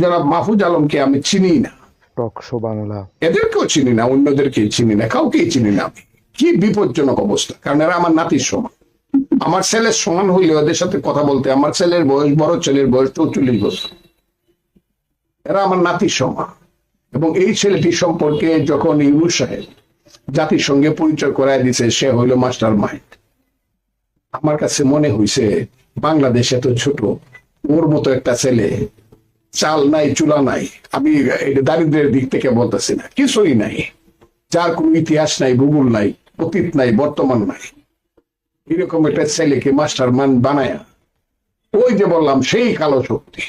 জনাব মাহফুজ আলমকে আমি চিনি না। Talk show Bangla. এদেরকেও চিনি না অন্যদেরকে চিনি না কাউকেই চিনি না আমি। কি বিপজ্জনক অবস্থা কারণ এরা আমার নাতির সমান। আমার ছেলের সমান হইলে ওদের সাথে কথা বলতে আমার ছেলের বয়স বড় ছেলের বয়স চৌচল্লিশ বছর। এরা আমার নাতির সমান। এবং এই ছেলেটি সম্পর্কে যখন ইউনুস সাহেব জাতির সঙ্গে পরিচয় করায় দিছে সে হইল মাস্টার মাইন্ড। আমার কাছে মনে হইছে বাংলাদেশ এত ছোট ওর মতো একটা ছেলে চাল নাই, চুলা নাই। আমি এটা দারিদ্রের দিক থেকে বলতেছি না। কিছুই নাই। যার কোনো ইতিহাস নাই, ভূগোল নাই, অতীত নাই, বর্তমান নাই। এরকম একটা ছেলেকে মাস্টার মান বানায়া, ওই যে বললাম, সেই কালো শক্তি।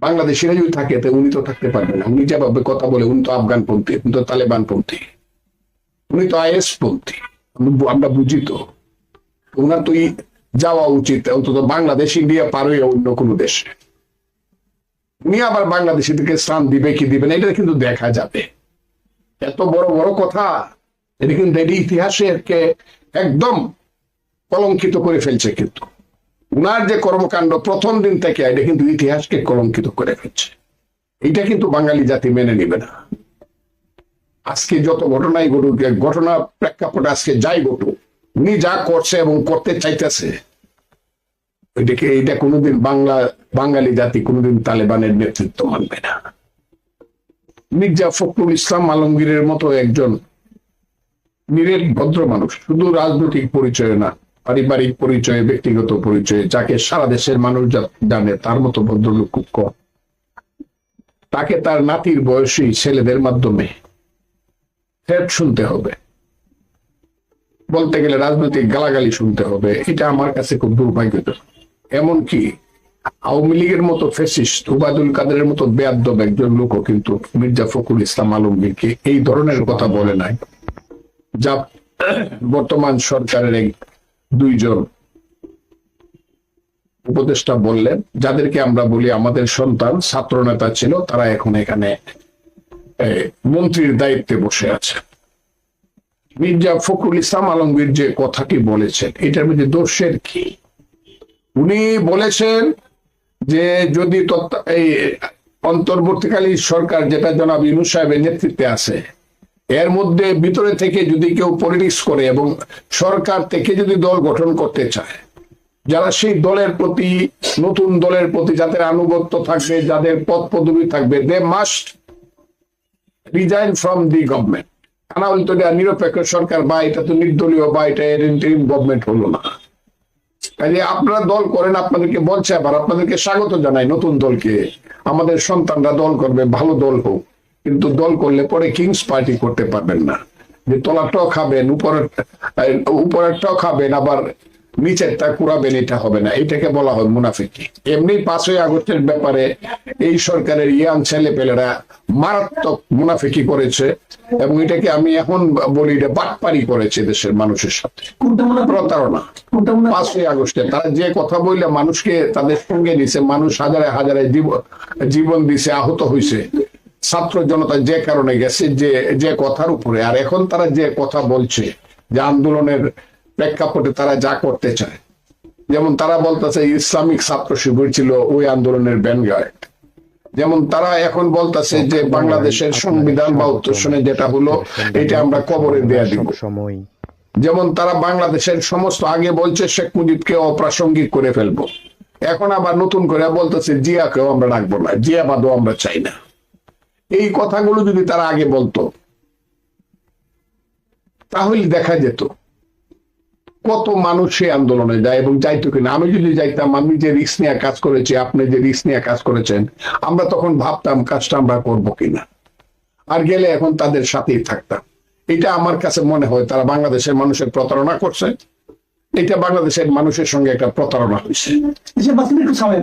বাংলাদেশিরা যদি থাকে, তো উনি তো থাকতে পারবে না। উনি যেভাবে কথা বলে, উনি তো আফগান পন্থী উনি তো তালেবান পন্থী উনি তো আইএস পন্থী আমরা- বুঝি তো। ওনার তো যাওয়া উচিত। অন্তত বাংলাদেশ, ইন্ডিয়া পার হয়ে অন্য কোনো দেশে। উনি আবার বাংলাদেশি থেকে স্থান দিবে কি দিবে না, এটা কিন্তু দেখা যাবে। এত বড় বড় কথা, এটা কিন্তু এটি ইতিহাসের কে একদম কলঙ্কিত করে ফেলছে কিন্তু। উনার যে কর্মকাণ্ড প্রথম দিন থেকে, এটা কিন্তু ইতিহাসকে কলঙ্কিত করে ফেলছে। এটা কিন্তু বাঙালি জাতি মেনে নিবে না। আজকে যত ঘটনাই ঘটুক ঘটনা প্রেক্ষাপটে আজকে যাই ঘটুক, উনি যা করছে এবং করতে চাইতেছে এটাকে এটা কোনোদিন বাংলা, বাঙালি জাতি কোনোদিন তালেবানের নেতৃত্ব মানবে না। মির্জা ফখরুল ইসলাম আলমগীরের মতো একজন নিরেট ভদ্র মানুষ, শুধু রাজনৈতিক পরিচয় না, পারিবারিক পরিচয়ে, ব্যক্তিগত পরিচয়ে, যাকে সারা দেশের মানুষ জানে তার মতো ভদ্রলোক খুব কম। তাকে তার নাতির বয়সী ছেলেদের মাধ্যমে থ্রেট শুনতে হবে। বলতে গেলে রাজনৈতিক গালাগালি শুনতে হবে, এটা আমার কাছে খুব দুর্ভাগ্যজনক। এমনকি আওয়ামী লীগের মতো ফেসিস্ট উবায়দুল কাদেরের মতো বেয়াদ্দব একজন লোকও কিন্তু মির্জা ফখরুল ইসলাম আলমগীরকে এই ধরনের কথা বলে নাই, যা বর্তমান সরকারের এই দুইজন উপদেষ্টা বললেন, যাদেরকে আমরা বলি আমাদের সন্তান, ছাত্র নেতা ছিল, তারা এখন এখানে মন্ত্রীর দায়িত্বে বসে আছে। মির্জা ফখরুল ইসলাম আলমগীর যে কথাটি বলেছেন, এটার মধ্যে দোষের কি? উনি বলেছেন যে যদি এই অন্তর্বর্তীকালীন সরকার, যেটা জনাব ইউনুস সাহেবের নেতৃত্বে আছে, এর মধ্যে ভিতরে থেকে যদি কেউ পলিটিক্স করে এবং সরকার থেকে যদি দল গঠন করতে চায়, যারা সেই দলের প্রতি, নতুন দলের প্রতি যাদের আনুগত্য থাকবে, যাদের পদ পদবি থাকবে they must resign from the government হলে তো নিরপেক্ষ সরকার, বা এটা তো নির্দলীয়, বা এটা গভর্নমেন্ট হলো না। কাজে আপনারা দল করেন, আপনাদেরকে বলছে আবার, আপনাদেরকে স্বাগত জানাই নতুন দলকে। আমাদের সন্তানরা দল করবে, ভালো দল হোক। কিন্তু দল করলে পরে কিংস পার্টি করতে পারবেন না। যে তলাটাও খাবেন, উপরের উপরেরটাও খাবেন, আবার নিচেরটা কুড়াবেন এটা হবে না। এটাকে বলা হয় মুনাফিকি। এমনি পাঁচই আগস্টের ব্যাপারে এই সরকারের ইয়াং ছেলে পেলেরা মারাত্মক মুনাফিকি করেছে এবং এটাকে আমি এখন বলি এটা বাটপারি করেছে দেশের মানুষের সাথে? প্রতারণা? পাঁচই আগস্টে তারা যে কথা বললে মানুষকে তাদের সঙ্গে নিছে মানুষ হাজারে হাজারে জীবন জীবন দিছে আহত হয়েছে ছাত্র জনতা যে কারণে গেছে যে যে কথার উপরে। আর এখন তারা যে কথা বলছে যে আন্দোলনের প্রেক্ষাপটে তারা যা করতে চায়। যেমন তারা বলতেছে, ইসলামিক ছাত্র শিবির ছিল ওই আন্দোলনের ব্যানগার্ড যেমন তারা এখন বলতেছে যে বাংলাদেশের সংবিধান বা উত্তরসনে যেটা হলো, এটা আমরা কবরে দেয়া দিব। সময় যেমন তারা বাংলাদেশের সমস্ত আগে বলছে, শেখ মুজিবকে অপ্রাসঙ্গিক করে ফেলব। এখন আবার নতুন করে বলতেছে, জিয়াকেও আমরা রাখব না জিয়াবাদও আমরা চাই না। এই কথাগুলো যদি তারা আগে বলতো, তাহলে দেখা যেত। কত মানুষ সেই আন্দোলনে যায় এবং যাইতো কিনা? আমি যদি যাইতাম আমি যে রিক্স নিয়ে কাজ করেছি আপনি যে রিক্স নিয়ে কাজ করেছেন আমরা তখন ভাবতাম কাজটা আমরা করব কিনা? আর গেলে এখন তাদের সাথেই থাকতাম। এটা আমার কাছে মনে হয় তারা বাংলাদেশের মানুষের প্রতারণা করছে। এটা বাংলাদেশের মানুষের সঙ্গে একটা প্রতারণা হয়েছে। একটু সময়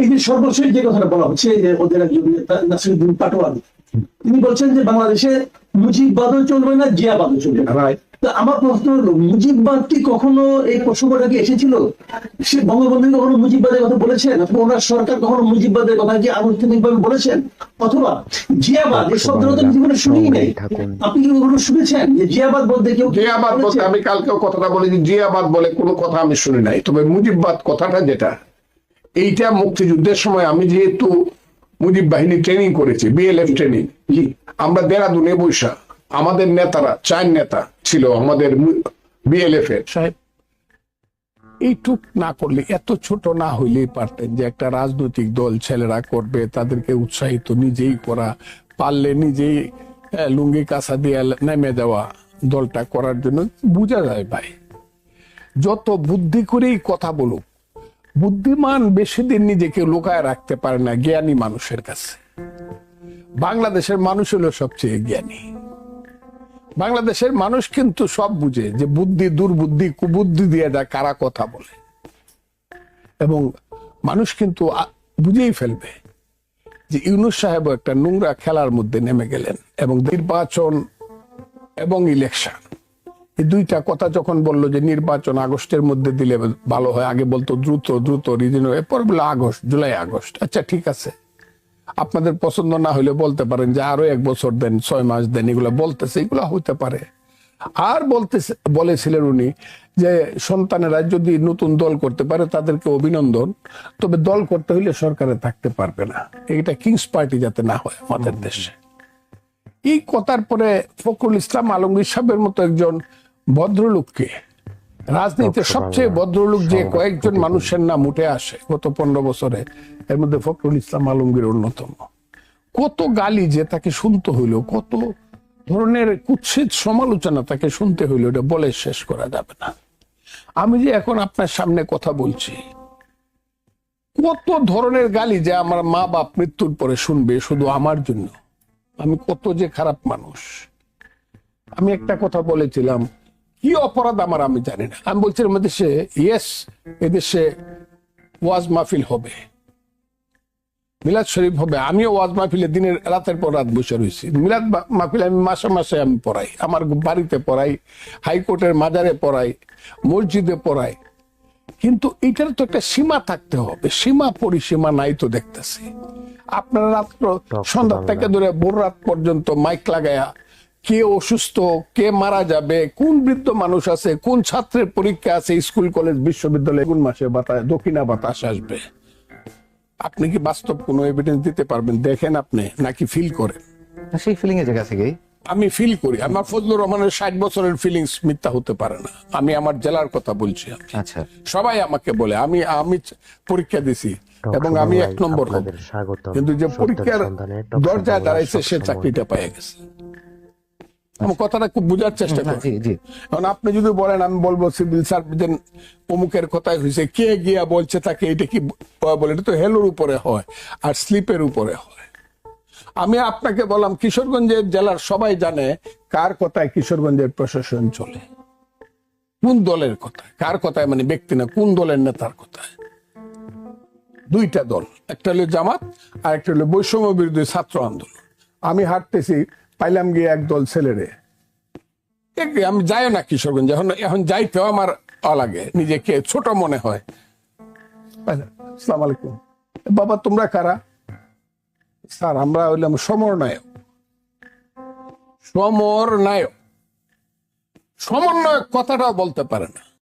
এই যে সর্বশেষ যে কথাটা বলা হচ্ছে যে ওদের একজন নাসিরুদ্দিন পাটোয়ারি তিনি বলছেন যে বাংলাদেশে মুজিববাদও চলবে না জিয়াবাদও চলবে না। Right? তো আমার প্রশ্ন হলো মুজিববাদ কি কখনো এই প্রসঙ্গটা কি এসেছিল? সে বঙ্গবন্ধু কখনো মুজিববাদের কথা বলেছেন? অথবা ওনার সরকার কখনো মুজিববাদের কথা কি আনুষ্ঠানিকভাবে বলেছেন? অথবা জিয়াবাদ এই শব্দটা তো জীবনে শুনিই নাই। আপনি কি কখনো শুনেছেন যে জিয়াবাদ বলতে কেউ কি জিয়াবাদ বলতে আমি কালকেও কথাটা বলি যে জিয়াবাদ বলে কোনো কথা আমি শুনি নাই। তবে মুজিববাদ কথাটা যেটা এইটা মুক্তিযুদ্ধের সময় আমি যেহেতু মুজিব বাহিনী ট্রেনিং করেছি বিএলএফ ট্রেনিং জি। আমরা দেরাদুনে বৈশা আমাদের নেতারা চার নেতা ছিল আমাদের বিএলএফ এর। সাহেব এইটুক না করলে এত ছোট না হইলেই পারতেন যে একটা রাজনৈতিক দল ছেলেরা করবে তাদেরকে উৎসাহিত নিজেই করা পারলে নিজেই আহ, লুঙ্গি কাঁচা দিয়ে নেমে দেওয়া দলটা করার জন্য বোঝা যায় ভাই। যত বুদ্ধি করেই কথা বলুক বুদ্ধিমান বেশি দিন নিজেকে লুকায় রাখতে পারে না জ্ঞানী মানুষের কাছে। বাংলাদেশের মানুষ হলো সবচেয়ে জ্ঞানী। বাংলাদেশের মানুষ কিন্তু সব বুঝে যে বুদ্ধি, দুর্বুদ্ধি, কুবুদ্ধি দিয়ে যা কারা কথা বলে। এবং মানুষ কিন্তু বুঝেই ফেলবে যে ইউনুস সাহেব একটা নোংরা খেলার মধ্যে নেমে গেলেন এবং নির্বাচন এবং ইলেকশন এই দুইটা কথা যখন বলল যে নির্বাচন আগস্টের মধ্যে দিলে ভালো হয়, আগে বলতো দ্রুত দ্রুত রিজনাল এরপর বলল আগস্ট, জুলাই, আগস্ট। আচ্ছা ঠিক আছে। আপনাদের পছন্দ না হলে বলতে পারেন যে আরও এক বছর দেন ছয় মাস দেন এগুলো বলতেছে এগুলো হইতে পারে। আর বলতে বলেছিলেন উনি যে সন্তানেরা যদি নতুন দল করতে পারে তাদেরকে অভিনন্দন তবে দল করতে হলে সরকারে থাকতে পারবে না। এটা কিংস পার্টি যাতে না হয় আমাদের দেশে। এই কথার পরে ফখরুল ইসলাম আলমগীর সাহেবের মতো একজন ভদ্রলোককে রাজনীতিতে সবচেয়ে ভদ্রলোক যে কয়েকজন মানুষের নাম উঠে আসে গত পনেরো বছরে এর মধ্যে ফখরুল ইসলাম আলমগীর অন্যতম। কত গালি যে তাকে শুনতে হইল কত ধরনের কুৎসিত সমালোচনা তাকে শুনতে হইল এটা বলে শেষ করা যাবে না। আমি যে এখন আপনার সামনে কথা বলছি কত ধরনের গালি যে আমার মা বাপ মৃত্যুর পরে শুনবে শুধু আমার জন্য? আমি কত যে খারাপ মানুষ। আমি একটা কথা বলেছিলাম কি অপরাধ আমার আমি জানি না। আমি বলছিলাম এদেশে ইয়েস এদেশে ওয়াজ মাহফিল হবে। মিলাদ শরীফ হবে। আমিও ওয়াজ মাহফিলে দিনের রাতের পর রাত বসে রয়েছি। মিলাদ মাহফিল আমি মাসে মাসে আমি পড়াই। আমার বাড়িতে পড়াই হাইকোর্টের মাজারে পড়াই মসজিদে পড়াই। কিন্তু এটার তো একটা সীমা থাকতে হবে। সীমা পরিসীমা নাই তো দেখতেছি। আপনারা রাত্র সন্ধ্যা থেকে ধরে ভোর রাত পর্যন্ত মাইক লাগায়া কে অসুস্থ কে মারা যাবে কোন বৃদ্ধ মানুষ আছে কোন ছাত্রের পরীক্ষা আছে স্কুল কলেজ বিশ্ববিদ্যালয়ে কোন মাসে বাতাস দক্ষিণা বাতাস আসবে? আপনি কি বাস্তব কোনো এভিডেন্স দিতে পারবেন? দেখেন আপনি নাকি ফিল করেন? সেই ফিলিং এর জায়গা থেকেই। আমি ফিল করি। আমার ফজলুর রহমানের ষাট বছরের ফিলিংস মিথ্যা হতে পারে না। আমি আমার জেলার কথা বলছি আচ্ছা। সবাই আমাকে বলে আমি আমি পরীক্ষা দিছি এবং আমি এক নম্বর হব। কিন্তু যে পরীক্ষার দরজায় দাঁড়াইছে সে চাকরিটা পেয়ে গেছে। কথাটা খুব বোঝার চেষ্টা না, করি। জি জি। এখন আপনি যদি বলেন আমি বলব সিভিল সার্ভিসের অমুকের কথাই হয়েছে কে গিয়া বলছে তাকে এটা কি বলে? এটা তো হেলোর উপরে হয় আর স্লিপের উপরে হয়। আমি আপনাকে বললাম কিশোরগঞ্জের জেলার সবাই জানে কার কথায় কিশোরগঞ্জের প্রশাসন চলে। কোন দলের কথা কার কথায় মানে ব্যক্তি না কোন দলের নেতার কথায়? দুইটা দল একটা হলো জামাত আর একটা হলো বৈষম্য বিরোধী ছাত্র আন্দোলন। আমি হাঁটতেছি পাইলাম গিয়ে এক দল ছেলেরে আমি যাই না কিশোরগঞ্জ, এখন এখন যাইতেও আমার অলাগে, নিজেকে ছোট মনে হয়। আলাইকুম। বাবা, তোমরা কারা? স্যার, আমরা হইলাম সমর নায়ক। সমর নায়ক। সমন্বয়ক কথাটাও বলতে পারে না।